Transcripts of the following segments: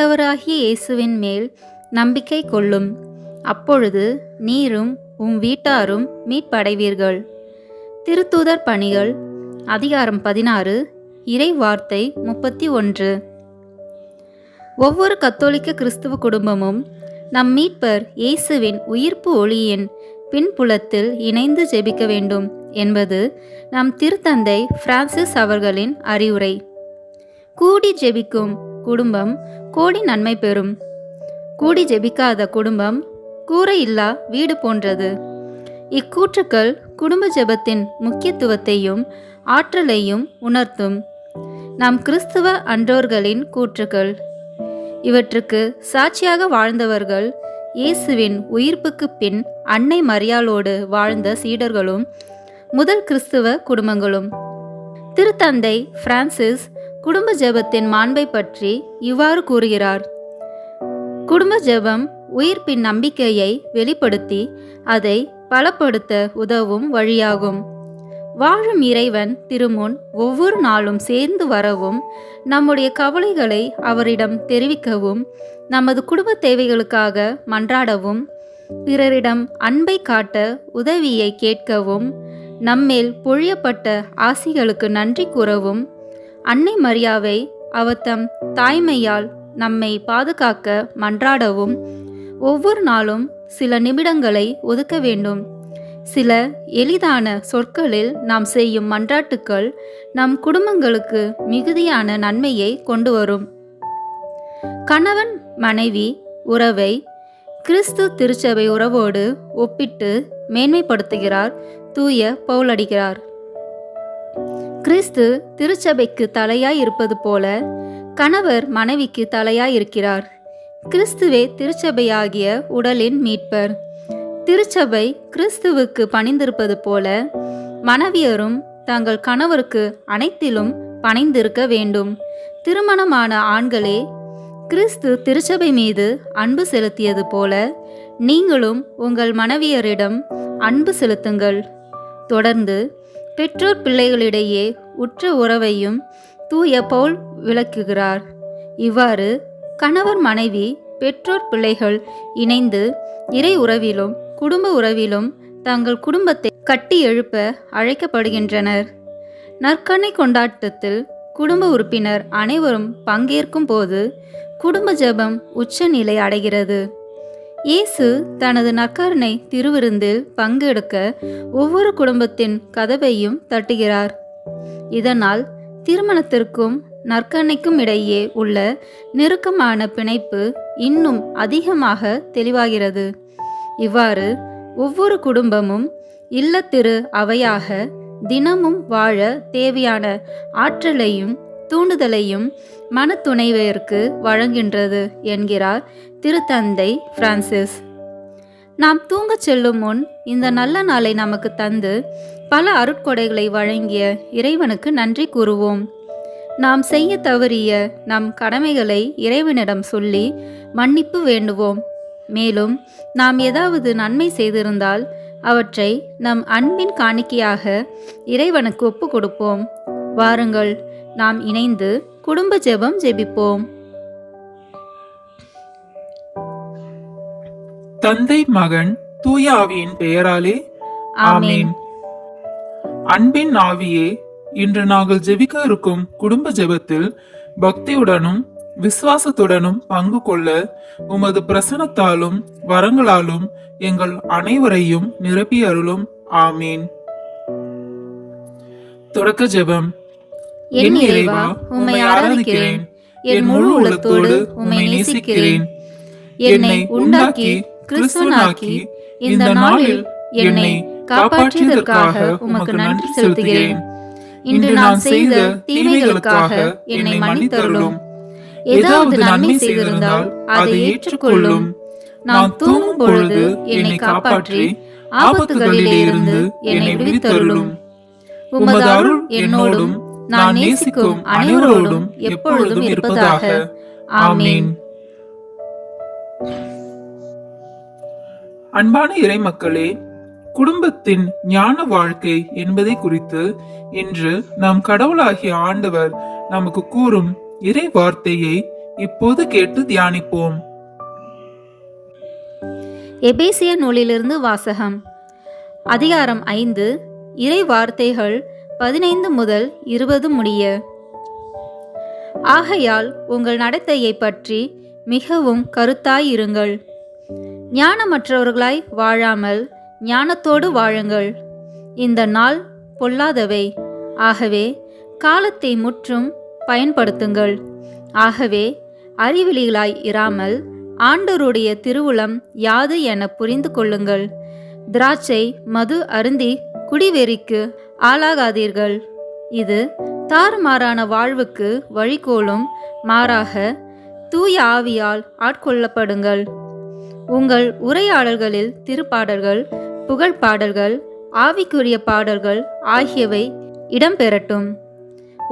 ஆண்டவராகிய இயேசுவின் மேல் நம்பிக்கை கொள்ளும். அப்பொழுது நீரும் உம் வீட்டாரும் மீட்படைவீர்கள். திருத்தூதர் பணிகள் அதிகாரம் பதினாறு இறை வார்த்தை முப்பத்தி ஒன்று. ஒவ்வொரு கத்தோலிக்க கிறிஸ்துவ குடும்பமும் நம் மீட்பர் இயேசுவின் உயிர்ப்பு ஒளியின் பின்புலத்தில் இணைந்து ஜெபிக்க வேண்டும் என்பது நம் திருத்தந்தை பிரான்சிஸ் அவர்களின் அறிவுரை. கூடி ஜெபிக்கும் குடும்பம் கூடி நன்மை பெறும். கூடி ஜெபிக்காத குடும்பம் கூரை இல்லா வீடு போன்றது. இக்கூற்றுக்கள் குடும்ப ஜெபத்தின் முக்கியத்துவத்தையும் ஆற்றலையும் உணர்த்தும். நம் கிறிஸ்துவ அன்றோர்களின் கூற்றுக்கள். இவற்றுக்கு சாட்சியாக வாழ்ந்தவர்கள் இயேசுவின் உயிர்ப்புக்கு பின் அன்னை மரியாளோடு வாழ்ந்த சீடர்களும் முதல் கிறிஸ்துவ குடும்பங்களும். திருத்தந்தை பிரான்சிஸ் குடும்ப ஜெபத்தின் மாண்பை பற்றி இவ்வாறு கூறுகிறார். குடும்ப ஜெபம் உயிர்ப்பின் நம்பிக்கையை வெளிப்படுத்தி அதை பலப்படுத்த உதவும் வழியாகும். வாழும் இறைவன் திருமுன் ஒவ்வொரு நாளும் சேர்ந்து வரவும் நம்முடைய கவலைகளை அவரிடம் தெரிவிக்கவும் நமது குடும்ப தேவைகளுக்காக மன்றாடவும் பிறரிடம் அன்பை காட்ட உதவியை கேட்கவும் நம்மேல் பொழியப்பட்ட ஆசிகளுக்கு நன்றி கூறவும் அன்னை மரியாவை அவர் தம் தாய்மையால் நம்மை பாதுகாக்க மன்றாடவும். ஒவ்வொரு நாளும் சில நிமிடங்களை ஒதுக்க வேண்டும். சில எளிதான சொற்களில் நாம் செய்யும் மன்றாட்டுக்கள் நம் குடும்பங்களுக்கு மிகுதியான நன்மையை கொண்டு வரும். கணவன் மனைவி உறவை கிறிஸ்து திருச்சபை உறவோடு ஒப்பிட்டு மேன்மைப்படுத்துகிறார் தூய பவுலடிகிறார் கிறிஸ்து திருச்சபைக்கு தலையாய் இருப்பது போல கணவர் மனைவிக்கு தலையாய் இருக்கிறார் கிறிஸ்துவே திருச்சபையாகிய உடலின் மீட்பர். திருச்சபை கிறிஸ்துவுக்கு பணிந்திருப்பது போல மனைவியரும் தங்கள் கணவருக்கு அனைத்திலும் பணிந்திருக்க வேண்டும். திருமணமான ஆண்களே கிறிஸ்து திருச்சபை மீது அன்பு செலுத்தியது போல நீங்களும் உங்கள் மனைவியரிடம் அன்பு செலுத்துங்கள். தொடர்ந்து பெற்றோர் பிள்ளைகளிடையே உற்ற உறவையும் தூய பவுல் விளக்குகிறார். இவ்வாறு கணவர் மனைவி பெற்றோர் பிள்ளைகள் இணைந்து இறை உறவிலும் குடும்ப உறவிலும் தங்கள் குடும்பத்தை கட்டி எழுப்ப அழைக்கப்படுகின்றனர். நற்கண்ணை கொண்டாட்டத்தில் குடும்ப உறுப்பினர் அனைவரும் பங்கேற்கும் போது குடும்ப ஜெபம் உச்சநிலை அடைகிறது. இயேசு தனது நற்கருணை திருவிருந்தில் பங்கெடுக்க ஒவ்வொரு குடும்பத்தின் கதவையும் தட்டுகிறார். இதனால் திருமணத்திற்கும் நற்கருணைக்கும் இடையே உள்ள நெருக்கமான பிணைப்பு இன்னும் அதிகமாக தெளிவாகிறது. இவ்வாறு ஒவ்வொரு குடும்பமும் இல்லத்திரு அவையாக தினமும் வாழ தேவையான ஆற்றலையும் தூண்டுதலையும் மனத்துணைவிற்கு வழங்கின்றது என்கிறார் திருத்தந்தை பிரான்சிஸ். நாம் தூங்கச் செல்லும் முன் இந்த நல்ல நாளை நமக்கு தந்து பல அருட்கொடைகளை வழங்கிய இறைவனுக்கு நன்றி கூறுவோம். நாம் செய்ய தவறிய நம் கடமைகளை இறைவனிடம் சொல்லி மன்னிப்பு வேண்டுவோம். மேலும் நாம் ஏதாவது நன்மை செய்திருந்தால் அவற்றை நம் அன்பின் காணிக்கையாக இறைவனுக்கு ஒப்பு கொடுப்போம். வாருங்கள் நாம் இணைந்து குடும்ப ஜெபம் ஜெபிப்போம். தந்தை மகன் தூய ஆவியின் பெயராலே ஆமென். அன்பின் ஆவியே இன்று நாங்கள் ஜெபிக்க இருக்கும் குடும்ப ஜெபத்தில் பக்தியுடனும் விசுவாசத்துடனும் பங்கு கொள்ள உமது பிரசனத்தாலும் வரங்களாலும் எங்கள் அனைவரையும் நிரப்பி அருளும். ஆமீன். தொடக்க ஜெபம். என் இறைவா உம்மை ஆராதிக்கிறேன். என் முழு உலகத்தோடு உம்மை நேசிக்கிறேன். என்னை உண்டாக்கி கிறிஸ்துவனாக்கி இந்த நாளில் என்னை காப்பாற்றியதற்காக உமக்கு நன்றி செலுத்துகிறேன். இன்று நான் செய்த தீமைகளுக்காக என்னை மன்னித்தருளும். ஏதாவது நன்மை செய்திருந்தால் அதை ஏற்றுக்கொள்ளும். நான் தூங்கும் பொழுது என்னை காப்பாற்றி ஆபத்துகளிலே இருந்து என்னை விடுவித்தருளும். உமது அருள் என்னோடும் நான் நேசிக்கும் அனைவரோடும் எப்பொழுதும் இருப்பதாக. ஆமீன். அன்பான இறைமக்களே குடும்பத்தின் ஞான வாழ்க்கை என்பதை குறித்து இன்று நம் கடவுளாகிய ஆண்டவர் நமக்கு கூறும் இறை வார்த்தையை இப்போது கேட்டு தியானிப்போம். எபேசிய நூலிலிருந்து வாசகம். அதிகாரம் ஐந்து. இறை வார்த்தைகள் பதினைந்து முதல் இருபது முடிய. ஆகையால் உங்கள் நடத்தையை பற்றி மிகவும் கருத்தாயிருங்கள். ஞானமற்றவர்களாய் வாழாமல் ஞானத்தோடு வாழுங்கள். இந்த நாள் பொல்லாதவை. ஆகவே காலத்தை முற்றும் பயன்படுத்துங்கள். ஆகவே அறிவிலிகளாய் இராமல் ஆண்டோருடைய திருவுளம் யாது என புரிந்து கொள்ளுங்கள். திராட்சை மது அருந்தி குடிவெறிக்கு ஆளாகாதீர்கள். இது தாறுமாறான வாழ்வுக்கு வழிகோலும் மாறாக தூய ஆவியால் ஆட்கொள்ளப்படுங்கள். உங்கள் உரையாடல்களில் திருப்பாடல்கள் புகழ்பாடல்கள் ஆவிக்குரிய பாடல்கள் ஆகியவை இடம்பெறட்டும்.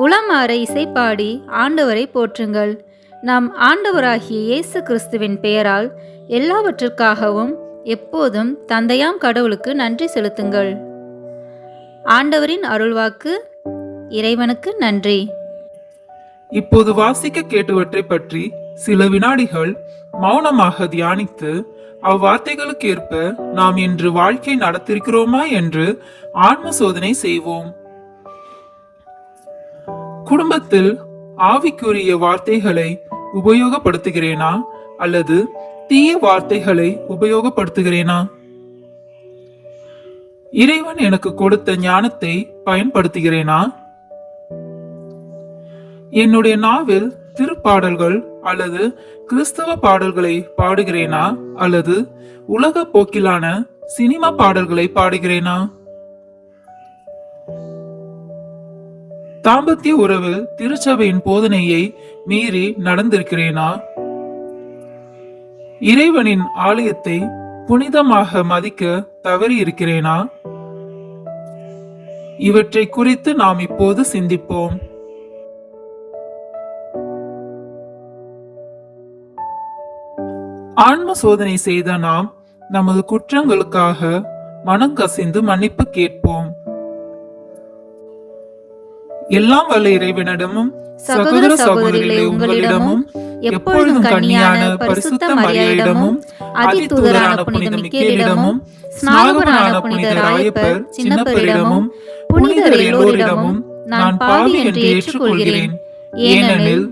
உளமாற இசைப்பாடி ஆண்டவரை போற்றுங்கள். நம் ஆண்டவராகிய இயேசு கிறிஸ்துவின் பெயரால் எல்லாவற்றிற்காகவும் எப்போதும் தந்தையாம் கடவுளுக்கு நன்றி செலுத்துங்கள். ஆண்டவரின் அருள்வாக்கு இறைவனுக்கு நன்றி. இப்போது வாசிக்க கேட்டுவற்றை பற்றி சில வினாடிகள் மௌனமாக தியானித்து அவ்வார்த்தைகளுக்கு ஏற்ப நாம் இன்று வாழ்க்கை நடத்திருக்கிறோமா என்று ஆன்ம சோதனை செய்வோம். குடும்பத்தில் ஆவிக்குரிய வார்த்தைகளை உபயோகப்படுத்துகிறேனா? அல்லது தீய வார்த்தைகளை உபயோகப்படுத்துகிறேனா? இறைவன் எனக்கு கொடுத்த ஞானத்தை பயன்படுத்துகிறேனா? என்னுடைய நாவில் திருப்பாடல்கள் அல்லது கிறிஸ்தவ பாடல்களை பாடுகிறேனா? அல்லது உலக போக்கிலான சினிமா பாடல்களை பாடுகிறேனா? தாம்பத்திய உறவு திருச்சபையின் போதனையை மீறி நடந்திருக்கிறேனா? இறைவனின் ஆலயத்தை புனிதமாக மதிக்க தவறி இருக்கிறேனா இவற்றை குறித்து நாம் இப்போது சிந்திப்போம். ஆன்ம சோதனை செய்த நாம் நமது குற்றங்களுக்காக மனம் கசிந்து மன்னிப்பு கேட்போம். எல்லாம் வல்ல இறைவனிடமும் சகோதர சகோதரிகளே உங்களிடமும் எப்பொழுதும் கன்னியான பரிசுத்த மரியாயிடமும் அதிதூதரான புனித மிக்கேலிடமும் ஸ்நாகவரான புனித ராயப்பர் சின்னப்பரிடமும் புனிதர் எல்லோரிடமும் நான் பாவி என்று ஏற்றுக்கொள்கிறேன். ஏனெனில்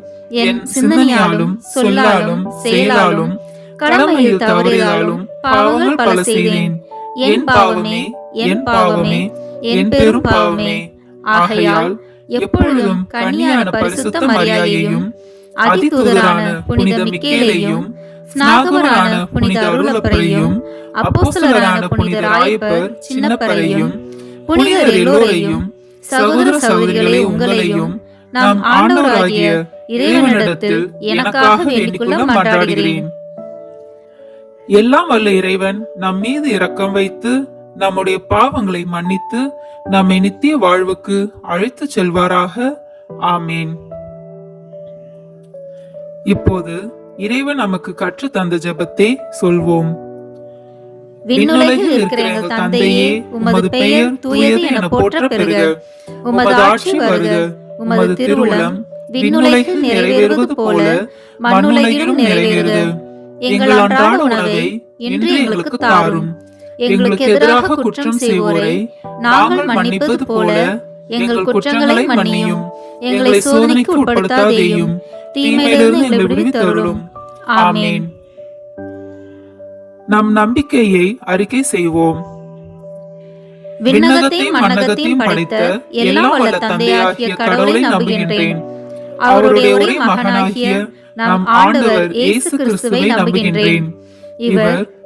என் சிந்தனையாலும் சொல்லாலும் செயலாலும் கடமையில் தவறியதாலும் பாவங்கள் பல செய்தேன். என் பாவமே என் பாவமே என் பெரும் பாவமே. ஆகையால் எப்பொழுதும் கன்னியான பரிசுத்த மரியாதையையும் அதிதூதரான புனித மிக்கேலையும் ஸ்நாகவரான புனித அருளப்பரையும் அப்போஸ்தலரான புனித ராயப்பர் சின்னப்பரையும் புனிதர் எல்லோரையும் சகோதர சகோதரிகளே உங்களையும் நாம் ஆண்டவராகிய இறைவனிடத்தில் எனக்காக வேண்டிக்கொள்ள மன்றாடுகிறேன். எல்லாம் வல்ல இறைவன் நம் மீது இரக்கம் வைத்து நம்முடைய பாவங்களை மன்னித்து நம்மை நித்திய வாழ்வுக்கு அழைத்துச் செல்வாராக. ஆமீன். இப்போது இறைவன் நமக்கு கற்று தந்த ஜெபத்தை சொல்வோம். விண்ணுலகில் இருக்கிற எங்கள் தந்தையே உமது பெயர் தூயது என போற்ற பெறுக உமது ஆட்சி வருக. உமது திருவுளம் விண்ணுலகில் நிறைவேறுவது போல மண்ணுலகிலும் நிறைவேறுக. எங்கள் அன்றாட உணவை இன்று எங்களுக்கு தாரும். எங்களுக்கு எதிராக குற்றம் செய்வோரை நாங்கள் மன்னிப்பது போல எங்கள் குற்றங்களை மன்னியும். எங்களை சோதனைக்கு உட்படுத்தாதேயும். தீமையிலிருந்து எங்களை விடுவித்தருளும் ஆமென். நம் நம்பிக்கையை அறிக்கை செய்வோம். விண்ணகத்தையும் மண்ணகத்தையும் படைத்த எல்லாம் வல்ல தந்தையாகிய கடவுளை நம்புகின்றேன். அவருடைய ஒரே மகனாகிய நம் ஆண்டவர் இயேசு கிறிஸ்துவை நம்புகின்றேன். இவர்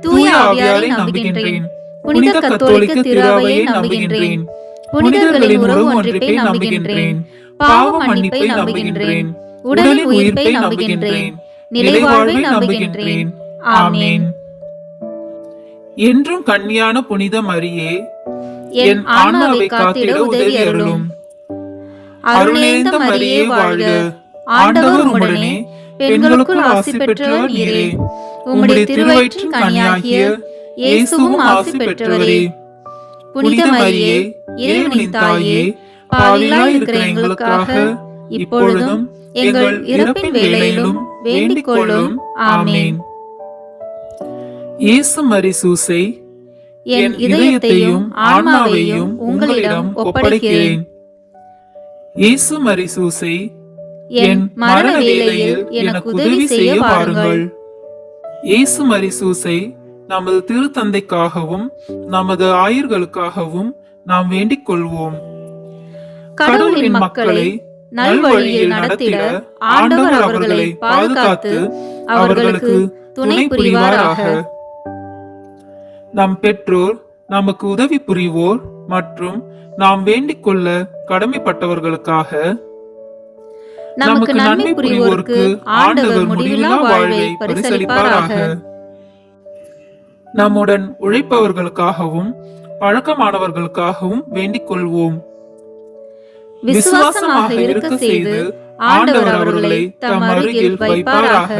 தூய ஆவியாரை நம்புகின்றேன். புனித கத்தோலிக்க திருவையை நம்புகின்றேன். புனிதர்களின் உறவு ஒன்றிப்பை நம்புகின்றேன். பாவ மன்னிப்பை நம்புகின்றேன். உடலின் உயிர்ப்பை நம்புகின்றேன். நிலைவாழ்வை நம்புகின்றேன். ஆமென். என்றும் கன்னியான புனித மரியே என் ஆன்மாவை காத்திட உதவி அருளும். அருளேந்த மரியே வாழ்க. ஆண்டவர் உடனே பெண்களுக்குள் ஆசி பெற்றவர் நீரே. உம்முடைய திருவயிற்றின் கனியாகிய இயேசுவும் ஆசி பெற்றவரே. புனித மரியே இறைவனின் தாயே பாவிலாய் இருக்கிற எங்களுக்காக இப்பொழுதும் எங்கள் இறப்பின் வேளையிலும் வேண்டிக் கொள்ளும் ஆமென். இயேசு மரி சூசை என் இதயத்தையும் ஆன்மாவையும் உங்களிடம் ஒப்படைக்கிறேன். இயேசு மரி சூசை என் மரண வேளையில் எனக்கு உதவி செய்ய வாருங்கள் இயேசு மரி சூசை நமது திருத்தந்தைக்காகவும் நமது ஆயர்களுக்காகவும் நாம் வேண்டிக் கொள்வோம். கடவுளின் மக்களை நல்வழியில் நடத்திட ஆண்டவர் அவர்களை பாதுகாத்து அவர்களுக்கு துணை புரிவாராக. நம் பெற்றோர் நமக்கு உதவி புரிவோர் மற்றும் நாம் வேண்டிக் கொள்ள கடமைப்பட்டவர்களுக்காக நமக்கு நன்மை புரிவோருக்கு ஆண்டவர் முடிவில்லா வாழ்வை பரிசளிப்பாராக. நம்முடன் உழைப்பவர்களுக்காகவும் பழக்கமானவர்களுக்காகவும் வேண்டிக் கொள்வோம். விசுவாசமாக இருக்க செய்து ஆண்டவர் அவர்களை தம் அருகில் வைப்பாராக.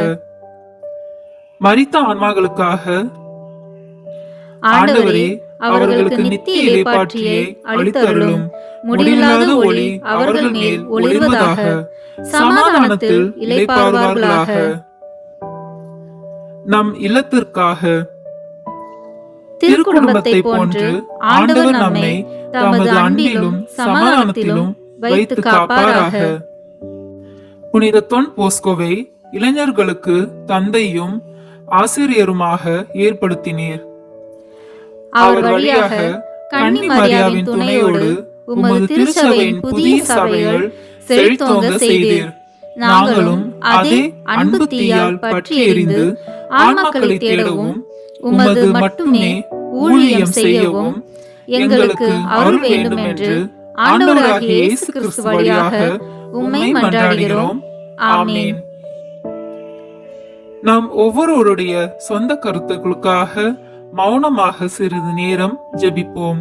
மரித்த ஆன்மாக்களுக்காக ஆண்டவரே அவர்களுக்கு நித்திய இலைப்பாற்றியை அளித்தருளும். முடிவில்லாத ஒளி அவர்கள் மேல் ஒளிர்வதாக. சமாதானத்தில் இலைப்பார்வார்களாக நம் இல்லத்திற்காக திருக்குடும்பத்தை போன்று ஆண்டவர் நம்மை தமது அன்பிலும் சமாதானத்திலும் வைத்து காப்பாராக. புனித தொன் போஸ்கோவை இளைஞர்களுக்கு தந்தையும் ஆசிரியருமாக ஏற்படுத்தினீர். அவர் வழியாக கன்னி மரியாவின் துணையோடு உமது திருச்சபையின் புதிய சபைகள் செழித்தோங்க செய்தீர். நாங்களும் அதே அன்பு தீயால் பற்றி எரிந்து ஆன்மாக்களை தேடவும் உமது மட்டுமே ஊழியம் செய்யவும் எங்களுக்கு அருள் வேண்டும் என்று ஆண்டவராகிய இயேசு கிறிஸ்து வழியாக உம்மை மன்றாடுகிறோம். ஆமென். நாம் ஒவ்வொருவருடைய சொந்த கருத்துக்களுக்காக மௌனமாக சிறிது நேரம் ஜெபிப்போம்.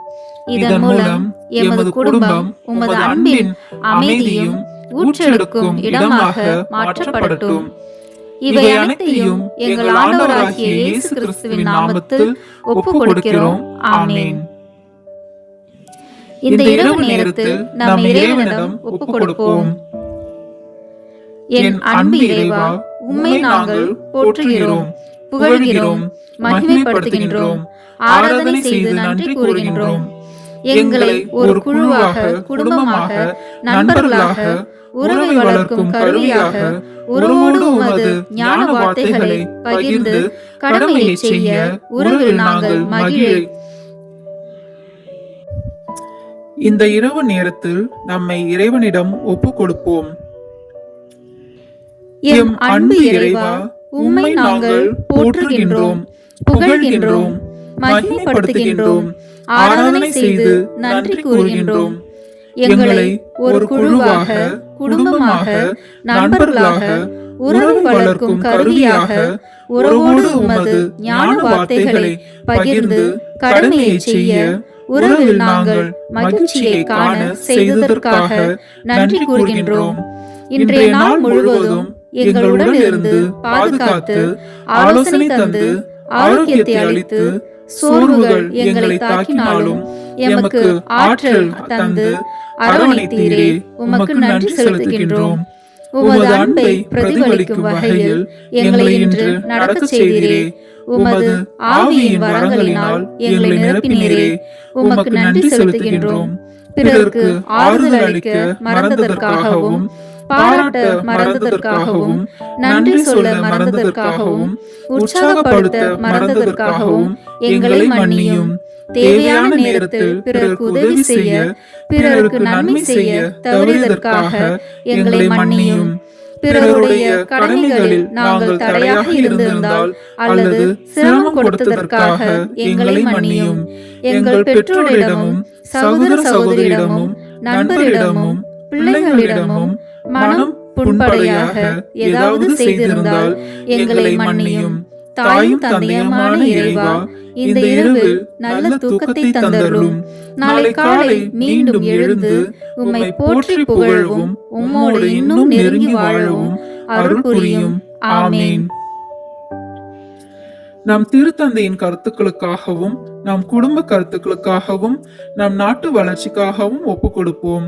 இதன் மூலம் எமது குடும்பம் உமது அன்பின் அமைதியும் ஊற்றெடுக்கும் இடமாக மாற்றப்படட்டும். இவை அனைத்தையும் எங்கள் ஆண்டவராகிய இயேசு கிறிஸ்துவின் நாமத்தில் ஒப்பு கொடுக்கிறோம் ஆமென். இந்த இரவு நேரத்தில் நாம் இறைவனிடம் ஒப்பு கொடுப்போம் என் அன்பு இறைவா உம்மை நாங்கள் போற்றுகிறோம் புகழ்கிறோம் மகிமைப்படுத்துகின்றோம் ஆராதனை செய்து நன்றி கூறுகின்றோம். எங்களை ஒரு குழுவாக குடும்பமாக நண்பர்களாக உறவை வளர்க்கும் கருவியாக உறவோடு உமது ஞான வார்த்தைகளை பகிர்ந்து கடமையை செய்ய உறவில் நாங்கள் மகிழ. இந்த இரவு நேரத்தில் நம்மை இறைவனிடம் ஒப்பு கொடுப்போம் எம் அன்பு இறைவா உம்மை நாங்கள் போற்றுகின்றோம் புகழ்கின்றோம் மகிமைப்படுத்துகின்றோம். ஆராதனை செய்து நன்றி கூறுகின்றோம். எங்களை ஒரு குழுவாக குடும்பமாக நண்பர்களாக உறவு வளர்க்கும் கருவியாக உறவோடு உமது ஞான வார்த்தைகளை பகிர்ந்து கடமையை செய்ய உறவில் நாங்கள் மகிழ்ச்சியை காண செய்ததற்காக நன்றி கூறுகின்றோம். இன்றைய நாள் முழுவதும் எங்களுடன் இருந்து பாதுகாத்து ஆலோசனை தந்து ஆரோக்கியத்தை அளித்து சோர்வுகள் எங்களை தாக்கினாலும் எமக்கு ஆற்றல் தந்து அரவணைத்தீரே. உமக்கு நன்றி செலுத்துகின்றோம். உமது அன்பை பிரதிபலிக்கும் வகையில் எங்களை இன்று நடக்கச் செய்தீரே. உமது ஆவியின் வரங்களினால் எங்களை நிரப்பினீரே. உமக்கு நன்றி செலுத்துகின்றோம். பிறருக்கு ஆறுதல் அளிக்க மறந்ததற்காகவும் பாராட்ட மறந்ததற்காகவும் நன்றி சொல்ல மறந்ததற்காகவும் உற்சாகப்படுத்த மறந்ததற்காகவும் எங்களை மன்னியும். தேவையான நேரத்தில் பிறருக்கு உதவி செய்ய பிறருக்கு நன்மை செய்ய தவறியதற்காக எங்களை மன்னியும். பிறருடைய கடமைகளில் நாங்கள் தடையாக இருந்திருந்தால் அல்லது சிரமம் கொடுத்ததற்காக எங்களை மன்னியும். எங்கள் பெற்றோரிடமும் சகோதர சகோதரியிடமும் நண்பரிடமும் பிள்ளைகளிடமும் மனம் புண்படையாக ஏதாவது செய்திருந்தால் எங்களை மன்னியும். தாயும் தந்தையுமான இறைவா. இந்த இரவில் நல்ல தூக்கத்தை தந்தருளும். நாளை காலை மீண்டும் எழுந்து உம்மை போற்றி புகழவும் உம்மோடு இன்னும் நெருங்கி வாழவும். அருள் புரியும். ஆமேன். நம் திருத்தந்தையின் கருத்துக்களுக்காகவும் நம் குடும்ப கருத்துக்களுக்காகவும் நம் நாட்டு வளர்ச்சிக்காகவும் ஒப்பு கொடுப்போம்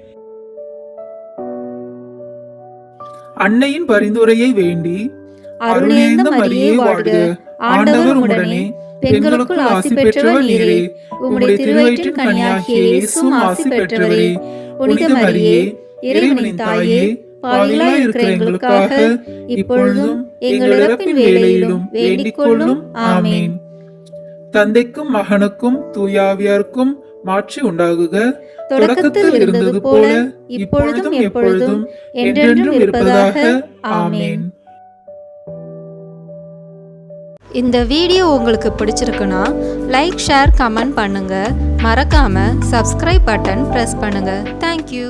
அன்னையின் பரிந்துரையை வேண்டி அருளேந்த மரியே வாழ்க. ஆண்டவர் உடனே பெண்களுக்குள் ஆசி பெற்றவர் நீரே. உம்முடைய திருவயிற்றின் கனியாகிய இயேசுவும் ஆசி பெற்றவரே. புனித மரியே இறைவனின் தாயே பாவிகளாய் இருக்கிற எங்களுக்காக இப்பொழுதும் எங்கள் இறப்பின் வேளையிலும் வேண்டிக் கொள்ளும். ஆமேன். தந்தைக்கும் மகனுக்கும் தூயாவியாருக்கும் மாட்சி உண்டாகுக. தொடக்கத்தில் இருந்தது போல இப்பொழுதும் எப்பொழுதும் என்றென்றும் இருப்பதாக. ஆமேன். இந்த வீடியோ உங்களுக்கு பிடிச்சிருக்குன்னா லைக் ஷேர் கமெண்ட் பண்ணுங்க. மறக்காம சப்ஸ்கிரைப் பட்டன் ப்ரெஸ் பண்ணுங்க. Thank you